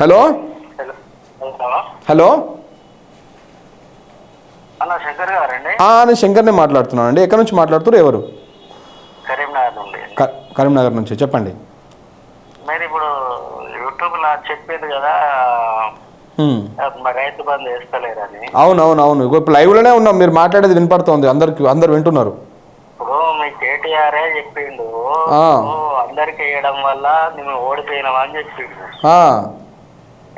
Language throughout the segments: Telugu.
Hello? Hello hello? Hello Shankar గారండి? ఆ, నేను శంకర్ని మాట్లాడుతున్నాను అండి ఎక్కడి నుంచి మాట్లాడుతున్నారు? ఎవరు? కరీంనగర్ నుంచి. చెప్పండి. మీరు ఇప్పుడు యూట్యూబ్లో చెప్పేది కదా రైతు బంధు వేస్తలేరని. అవును అవును ఇప్పుడు లైవ్లోనే ఉన్నాం. మీరు మాట్లాడేది వినపడుతోంది. అందరికి అందరు వింటున్నారు. ఇప్పుడు మీ కేటీఆర్ చెప్పిండు. ఆ. "ఓ, అందరికి వేయడం వల్ల మేము ఓడిపోయినామా అని చెప్పిండు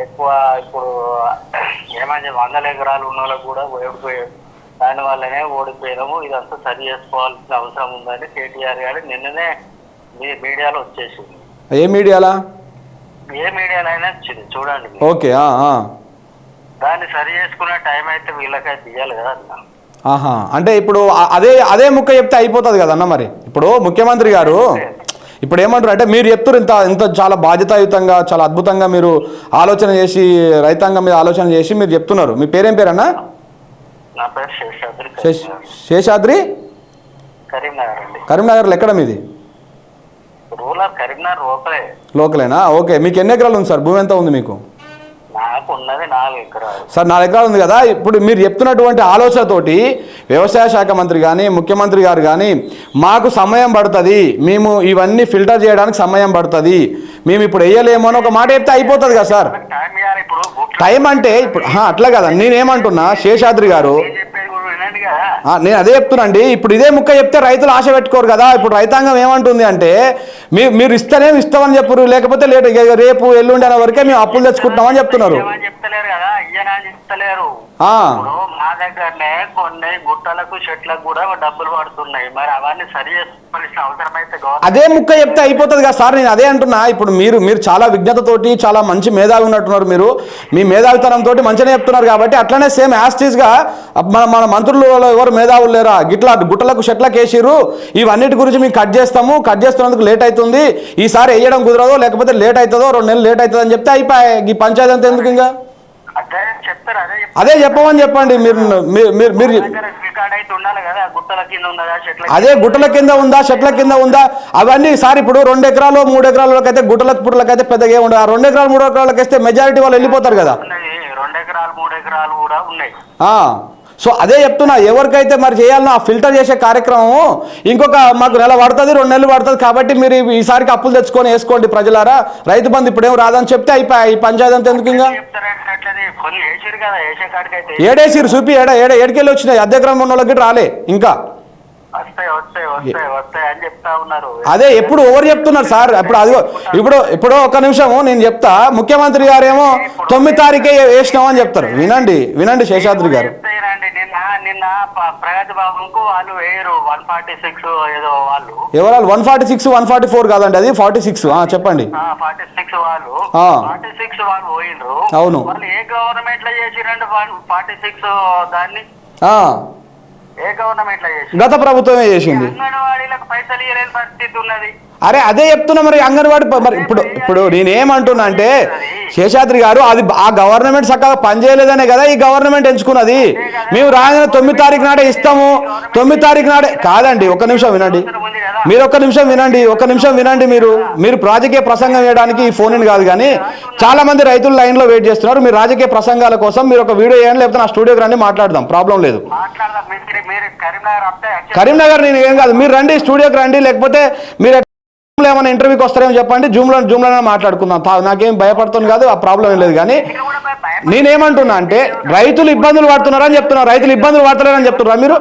ఎక్కువ ఇప్పుడు ఏమని చెప్పి వందల ఎకరాలు ఉన్న వాళ్ళకు కూడా ఓడిపోయారు. దాని వల్లనే ఓడిపోయినాము. ఇదంతా సరి చేసుకోవాల్సిన అవసరం ఉందని కేటీఆర్ గారు నిన్ననే మీడియాలో వచ్చేసింది. ఏ మీడియాలా? ఏ మీడియాలో అయినా వచ్చింది చూడండి. ఓకే. దాన్ని సరి చేసుకునే టైం అయితే వీళ్ళకైతే ఇవ్వాలి కదా అన్న. ఆహా అంటే ఇప్పుడు అదే అదే ముక్క చెప్తే అయిపోతుంది కదన్న మరి? ఇప్పుడు ముఖ్యమంత్రి గారు ఇప్పుడు ఏమంటారు అంటే మీరు చెప్తారు ఇంత ఇంత చాలా బాధ్యతాయుతంగా చాలా అద్భుతంగా మీరు ఆలోచన చేసి రైతాంగం మీద ఆలోచన చేసి మీరు చెప్తున్నారు. మీ పేరేం పేరన్నా? శేషాద్రి కరీంనగర్లో ఎక్కడ మీది? లోకలేనా? ఓకే మీకు ఎన్ని ఎకరాలు ఉంది సార్? భూమి ఎంత ఉంది మీకు? నాకు ఉన్నది నాలుగు ఎకరాలు సార్ నాలుగు ఎకరాలు ఉంది కదా? ఇప్పుడు మీరు చెప్తున్నటువంటి ఆలోచనతోటి వ్యవసాయ శాఖ మంత్రి కానీ ముఖ్యమంత్రి గారు కానీ మాకు సమయం పడుతుంది. మేము ఇవన్నీ ఫిల్టర్ చేయడానికి సమయం పడుతుంది. మేము ఇప్పుడు వేయలేము అని ఒక మాట చెప్తే అయిపోతుంది కదా సార్? టైం అంటే ఇప్పుడు అట్లా కదా. నేనేమంటున్నా శేషాద్రి గారు నేను అదే చెప్తున్నాండి ఇప్పుడు ఇదే ముక్క చెప్తే రైతులు ఆశ పెట్టుకోరు కదా. ఇప్పుడు రైతాంగం ఏమంటుంది అంటే మీరు ఇస్తేనే ఇస్తామని చెప్పరు లేకపోతే లేట్ రేపు ఎల్లుండి అనే వరకే మేము అప్పులు తెచ్చుకుంటామని చెప్తున్నారు. ఇప్పుడు మా దగ్గరనే కొన్ని గుట్టలకు చెట్లకు కూడా డబ్బులు పడుతున్నాయి. మరి అవన్నీ సరి చేసుకోవాల్సిన అవసరం అయితే గవర్నమెంట్ అదే ముక్క చెప్తే అయిపోతుంది కదా సార్ నేను అదే అంటున్నా. ఇప్పుడు మీరు మీరు చాలా విజ్ఞతతోటి చాలా మంచి మేధావి ఉన్నట్టున్నారు మీరు. మీ మేధావితనంతో మంచిగానే చెప్తున్నారు కాబట్టి అట్లనే సేమ్ యాస్టీస్గా మన మన మంత్రులు ఎవరు మేధావులు లేరా? గిట్లా గుట్టలకు షెట్లకు వేసిర్రు. ఇవన్నిటి గురించి మేము కట్ చేస్తాము. కట్ చేస్తున్నందుకు లేట్ అవుతుంది. ఈసారి వేయడం కుదరదో లేకపోతే లేట్ అవుతుందో రెండు నెలలు లేట్ అవుతుంది అని చెప్తే అయిపోయాయి ఈ పంచాయతీ అంతా ఎందుకు ఇంకా? అదే చెప్పమని చెప్పండి. మీరు మీరు మీరు గుట్టల అదే గుట్టల కింద ఉందా చెట్ల కింద ఉందా? అవన్నీ సార్ ఇప్పుడు రెండు ఎకరాలు మూడు ఎకరాలకి అయితే గుట్టలకు పుట్టలకు అయితే పెద్దగా ఏమి ఉండదు ఆ రెండు ఎకరాలు మూడు ఎకరాలకి వేస్తే మెజారిటీ వాళ్ళు వెళ్ళిపోతారు కదా. రెండు ఎకరాలు మూడు ఎకరాలు కూడా ఉన్నాయి. సో అదే చెప్తున్నా ఎవరికైతే మరి చేయాలనో ఆ ఫిల్టర్ చేసే కార్యక్రమం ఇంకొక మాకు నెల పడుతుంది రెండు నెలలు పడుతుంది కాబట్టి మీరు ఈసారికి అప్పులు తెచ్చుకొని వేసుకోండి ప్రజలారా. రైతు బంధు ఇప్పుడేం రాదని చెప్తే అయిపోయి ఈ పంచాయతీ అంతా ఎందుకు ఏడేసిరు చూపి ఏడ ఏడ ఏడికెళ్ళి వచ్చినాయి? అద్దె గ్రామం ఉన్న వాళ్ళకి రాలే ఇంకా. అని అదే ఎప్పుడు ఎవరు చెప్తున్నారు సార్? ఇప్పుడు అదిగో ఇప్పుడు ఇప్పుడు ఒక నిమిషము నేను చెప్తా. ముఖ్యమంత్రి గారేమో తొమ్మిది తారీఖే వేసినామని చెప్తారు. వినండి వినండి శేషాద్రి గారు. నిన్న వాళ్ళు వేయరు. వన్ ఫార్టీ సిక్స్ ఏదో వాళ్ళు. ఎవరాలు one forty six one forty four కాదండి అది? ఫార్టీ సిక్స్ చెప్పండి. ఫార్టీ సిక్స్ వాళ్ళు. ఫార్టీ సిక్స్ వాళ్ళు పోయిండ్రు అవును. వాళ్ళు ఏ గవర్నమెంట్లో చేసిరండి ఫార్టీ సిక్స్ దాన్ని? ఏ గవర్నమెంట్లో చేసి గత ప్రభుత్వమే చేసింది. అంగన్వాడీలకు పైసలు ఇవ్వలేని పరిస్థితి ఉన్నది. అరే అదే చెప్తున్నా మరి అంగన్వాడి మరి ఇప్పుడు ఇప్పుడు నేనేమంటున్నా అంటే శేషాద్రి గారు అది ఆ గవర్నమెంట్ చక్కగా పనిచేయలేదనే కదా ఈ గవర్నమెంట్ ఎంచుకున్నది. మేము రాగానే తొమ్మిది తారీఖు నాడే ఇస్తాము. తొమ్మిది తారీఖు నాడే కాదండి ఒక నిమిషం వినండి. మీరు ఒక్క నిమిషం వినండి ఒక్క నిమిషం వినండి మీరు. మీరు రాజకీయ ప్రసంగం చేయడానికి ఈ ఫోన్ కాదు కానీ చాలా మంది రైతులు లైన్లో వెయిట్ చేస్తున్నారు. మీరు రాజకీయ ప్రసంగాల కోసం మీరు ఒక వీడియో చేయండి లేకపోతే నా స్టూడియోకి రండి మాట్లాడదాం. ప్రాబ్లం లేదు. కరీంనగర్ నేను ఏం కాదు. మీరు రండి స్టూడియోకి రండి లేకపోతే మీరు Zoom లో ఏమైనా ఇంటర్వ్యూకి వస్తారేమో చెప్పండి. జూమ్లో జూమ్లోనే మాట్లాడుకుందాం. తా- నాకేం భయపడుతుంది కాదు ఆ ప్రాబ్లం ఏం లేదు కానీ నేనేమంటున్నా అంటే రైతులు ఇబ్బందులు పడుతున్నారని చెప్తున్నారు. రైతులు ఇబ్బందులు పడతలేరని చెప్తున్నారా మీరు?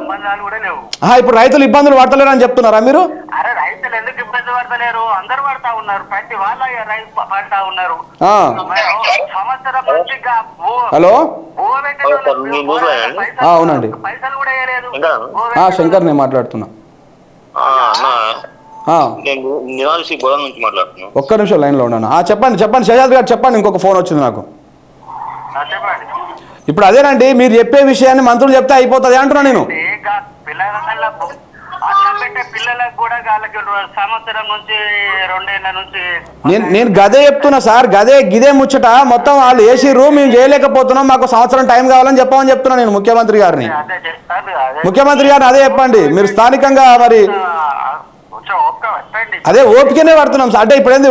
ఇప్పుడు రైతులు ఇబ్బందులు పడతలేరని చెప్తున్నారా మీరు? అరే రైతులు ఎందుకు ఇబ్బంది పడతలేరు? అందరు పడతా ఉన్నారు. ప్రతి వాళ్ళ పడతా సంవత్సరం నుంచి హలో? అవునండి. పైసలు కూడా శంకర్ నేను మాట్లాడుతున్నా. నేను నివాసి గోదాం నుంచి మాట్లాడుతున్నాను ఒక్క నిమిషం లైన్లో ఉన్నాను. ఆ, చెప్పండి చెప్పండి. శేషాద్రి గారు చెప్పండి ఇంకొక ఫోన్ వచ్చింది నాకు. ఇప్పుడు అదేనండి మీరు చెప్పే విషయాన్ని మంత్రులు చెప్తే అయిపోతుంది అంటున్నా నేను. నేను నేను గదే చెప్తున్నా సార్ గదే గిదే ముచ్చట. మొత్తం వాళ్ళు వేసిర్రు మేము చేయలేకపోతున్నాం. మాకు సంవత్సరం టైం కావాలని చెప్పమని చెప్తున్నా నేను ముఖ్యమంత్రి గారిని. అదే చేస్తారు అదే ముఖ్యమంత్రి గారిని అదే చెప్పండి. మీరు స్థానికంగా మరి ఆ, కొంచెం ఒక్క పెట్టండి అదే ఓపికనే పడుతున్నాం సార్. అంటే ఇప్పుడు ఏంది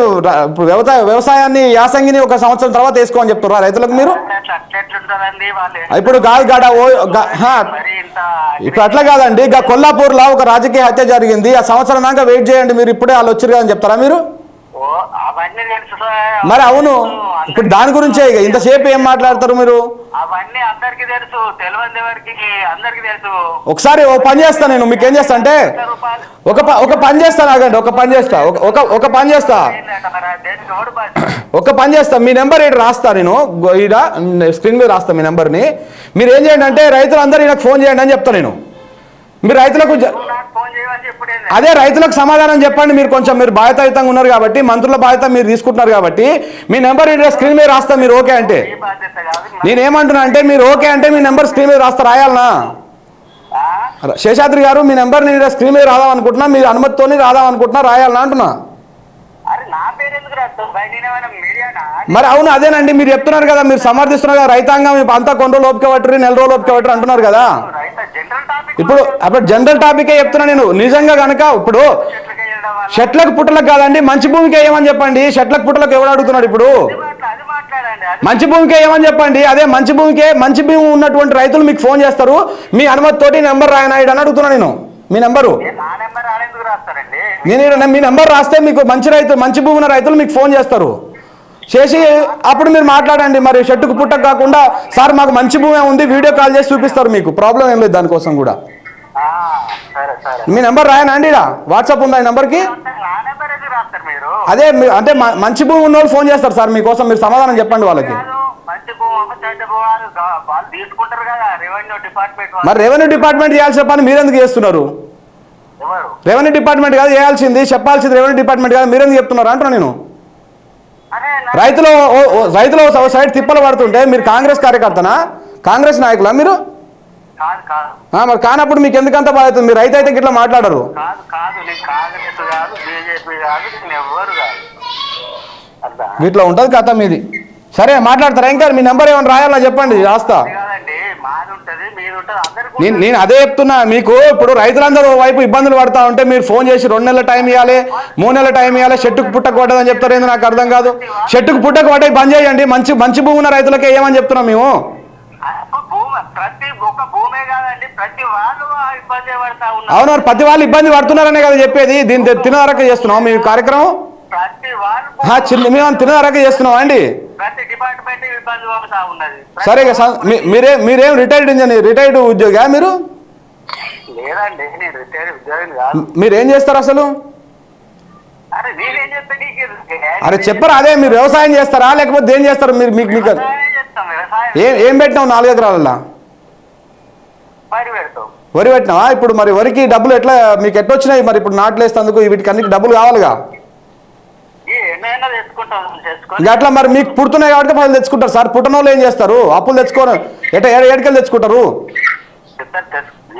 ఇప్పుడు వ్యవసాయ వ్యవసాయాన్ని యాసంగిని ఒక సంవత్సరం తర్వాత వేసుకోమని చెప్తారా రైతులకు మీరు? ఇప్పుడు కాదు గాడ ఓ ఇప్పుడు అట్లా కాదండి. ఇక కొల్లాపూర్లో ఒక రాజకీయ హత్య జరిగింది. ఆ సంవత్సరం దాకా వెయిట్ చేయండి మీరు. ఇప్పుడే వాళ్ళు వచ్చారు అని చెప్తారా మీరు? మరి అవును. ఇప్పుడు దాని గురించే ఇక. ఇంతసేపు ఏం మాట్లాడతారు మీరు? అవన్నీ అందరికి తెలుసు. తెలియని ఎవరికి? అందరికి తెలుసు. ఒకసారి ఓ పని చేస్తా నేను. మీకు ఏం చేస్తా అంటే ఒక ఒక పని చేస్తా ఆగండి ఒక పని చేస్తా. ఒక- ఒక ఒక పని చేస్తా? ఒక పని చేస్తా. మీ నెంబర్ ఇక్కడ రాస్తా నేను. ఈడ స్క్రీన్ మీద రాస్తా మీ నెంబర్ని. మీరు ఏం చేయండి అంటే రైతులందరూ ఈయనకు ఫోన్ చేయండి అని చెప్తా నేను. మీరు రైతులకు? అదే రైతులకు సమాధానం చెప్పండి. మీరు కొంచెం మీరు బాధ్యతాయుతంగా ఉన్నారు కాబట్టి మంత్రుల బాధ్యత మీరు తీసుకుంటున్నారు కాబట్టి మీ నెంబర్ ఇక్కడ స్క్రీన్ మీద రాస్తా మీరు ఓకే అంటే. నేనేమంటున్నా అంటే మీరు ఓకే అంటే మీ నెంబర్ స్క్రీన్ మీద రాస్తా రాయాలనా? శేషాద్రి గారు మీ నెంబర్ నేను స్క్రీన్ మీద రాదాం అనుకుంటున్నా మీరు అనుమతితోని రాదాం అనుకుంటున్నా రాయాలనా అంటున్నా? మరి అవును అదేనండి మీరు చెప్తున్నారు కదా మీరు సమర్థిస్తున్నారు కదా రైతాంగం అంతా కొన్ని రోజులు ఓపిక పట్టరు నెల రోజులు ఓపిక పట్టరు అంటున్నారు కదా. ఇప్పుడు అప్పుడు జనరల్ టాపికే చెప్తున్నా నేను. నిజంగా కనుక ఇప్పుడు షెట్లకు పుట్టలకు కాదండి మంచి భూమికి వేయమని చెప్పండి. షెట్లకు పుట్టలకు ఎవడు అడుగుతున్నాడు ఇప్పుడు? మంచి భూమికి వేయమని చెప్పండి. అదే మంచి భూమికే మంచి భూమి ఉన్నటువంటి రైతులు మీకు ఫోన్ చేస్తారు. మీ అనుమతితోటి నెంబర్ రాయనాయుడు అని అడుగుతున్నా నేను. మీ నెంబరు? నేను మీ నెంబర్ రాస్తే మీకు మంచి రైతు మంచి భూమి ఉన్న రైతులు మీకు ఫోన్ చేస్తారు. చేసి అప్పుడు మీరు మాట్లాడండి. మరి షెట్టుకు పుట్టకు కాకుండా సార్ మాకు మంచి భూమి ఉంది వీడియో కాల్ చేసి చూపిస్తారు మీకు. ప్రాబ్లం ఏం లేదు దానికోసం కూడా. మీ నెంబర్ రాయనా అండి ఈడ వాట్సాప్ ఉందా ఈ నెంబర్కి? అదే అంటే మంచి భూమి ఉన్న వాళ్ళు ఫోన్ చేస్తారు సార్ మీకోసం మీరు సమాధానం చెప్పండి వాళ్ళకి. మరి రెవెన్యూ డిపార్ట్మెంట్ చేయాల్సిన పని మీరెందుకు చేస్తున్నారు? రెవెన్యూ డిపార్ట్మెంట్ కాదు చేయాల్సింది చెప్పాల్సింది రెవెన్యూ డిపార్ట్మెంట్ కాదు మీరెందుకు చెప్తున్నారు? అంటున్నా నేను. రైతులు రైతులు సైడ్ తిప్పలు పడుతుంటే మీరు కాంగ్రెస్ కార్యకర్తనా? కాంగ్రెస్ నాయకులా మీరు? మరి కానప్పుడు మీకు ఎందుకంత బాధ్యత మీరు రైతు అయితే ఇట్లా మాట్లాడరు. ఇట్లా ఉంటుంది కథ మీది. సరే మాట్లాడతారా? ఇంకా మీ నెంబర్ ఏమైనా రాయాలా చెప్పండి రాస్తా. నేను నేను అదే చెప్తున్నా. మీకు ఇప్పుడు రైతులందరూ వైపు ఇబ్బందులు పడతా ఉంటే మీరు ఫోన్ చేసి రెండు నెలల టైం ఇవ్వాలి మూడు నెలల టైం ఇవ్వాలి చెట్టుకు పుట్టకు పడ్డదని చెప్తారు ఏంది నాకు అర్థం కాదు. చెట్టుకు పుట్టకు పడ్డ బంద్ చేయండి. మంచి మంచి భూమి ఉన్న రైతులకే ఏమని చెప్తున్నాం మేము? అవును ప్రతి వాళ్ళు ఇబ్బంది పడుతున్నారనే కదా చెప్పేది. దీన్ని తినదరక చేస్తున్నాం. మీ కార్యక్రమం? చిన్న మేము తినదరక చేస్తున్నాం అండి? ఇబ్బంది ఉన్నది. సరే మీరే మీరేం రిటైర్డ్ ఇంజనీర్ రిటైర్డ్ ఉద్యోగా మీరు? లేదండి నేను రిటైర్ ఉద్యోగం కాదు. మీరేం చేస్తారు అసలు? అరే చెప్పరు అదే మీరు వ్యవసాయం చేస్తారా? లేకపోతే ఏం చేస్తారు? మీరు మీకు మీకు ఏం ఏం పెట్టినావు నాలుగు ఎకరాలలో పడి పెడతాం. వరి పెట్టినావా? ఇప్పుడు మరి వరికి డబ్బులు ఎట్లా మీకు ఎట్లా వచ్చినాయి? మరి ఇప్పుడు నాట్లు వేస్తేందుకు వీటికి అన్నిటి డబ్బులు కావాలిగా ఈ ఎన్నైనా తెచ్చుకుంటాం తెచ్చుకొని ఇంకా అట్లా మరి మీకు పుడుతున్నాయి కాబట్టి వాళ్ళు తెచ్చుకుంటారు సార్. పుట్టిన వాళ్ళు ఏం చేస్తారు? అప్పులు తెచ్చుకోరు. ఎట ఏడుకెళ్ళి తెచ్చుకుంటారు?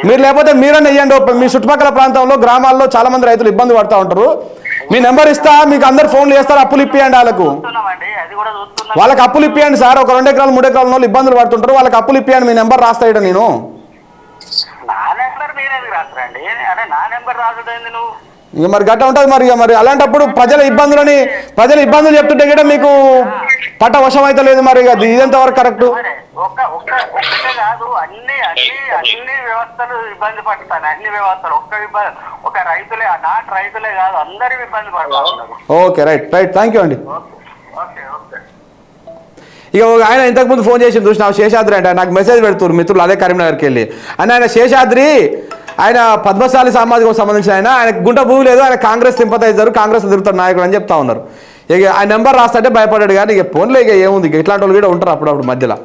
మీరు లేకపోతే మీరన్నా ఇవ్వండి ఓ- మీ చుట్టుపక్కల ప్రాంతంలో గ్రామాల్లో చాలా మంది రైతులు ఇబ్బంది పడుతూ ఉంటారు. మీ నెంబర్ ఇస్తా మీకు అందరు ఫోన్లు చేస్తారు అప్పులు ఇప్పియండి వాళ్ళకు. వాళ్ళకి అప్పులు ఇప్పియండి సార్. ఒక రెండు ఎకరాలు మూడు ఎకరాల వాళ్ళు ఇబ్బందులు పడుతుంటారు. వాళ్ళకి అప్పులు ఇప్పియండి మీ నెంబర్ రాస్తాయిట నేను. నా నెంబర్ మీరెందుకు రాస్తారండి? అరే నా నెంబర్ రాసుడైంది నువ్వు? ఇక మరి గట్ట ఉంటుంది మరి ఇక మరి. అలాంటప్పుడు ప్రజల ఇబ్బందులని ప్రజల ఇబ్బందులు చెప్తుంటే కూడా మీకు పట్ట వశం అయితే లేదు మరి ఇక. ఇదంత వరకు కరెక్ట్? అన్ని అన్ని అన్ని వ్యవస్థలు ఇబ్బంది పడతాను అన్ని వ్యవస్థలు. ఒక్క ఇబ్బంది ఒక రైతులే నాట్ రైతులే కాదు. అందరూ ఇబ్బంది okay right right. Thank you అండి. ఓకే ఓకే ఇక ఒక ఆయన ఇంతకుముందు ఫోన్ చేసి చూసిన శేషాద్రి అంటే. నాకు మెసేజ్ పెడుతున్నారు మిత్రులు అదే కరీంనగర్కి వెళ్ళి. అని ఆయన శేషాద్రి ఆయన పద్మశాలి సామాజికం సంబంధించిన ఆయన ఆయన గుంట భూమి లేదు ఆయన కాంగ్రెస్ సింపతైజర్ కాంగ్రెస్ తిరుగుతారు నాయకుడు అని చెప్తా ఉన్నారు. ఇక ఆ నెంబర్ రాస్తే భయపడ్డాడు కానీ ఇక ఫోన్లో ఇక ఏముంది? ఇక ఇట్లాంటి వాళ్ళు కూడా ఉంటారు అప్పుడప్పుడు మధ్యలో.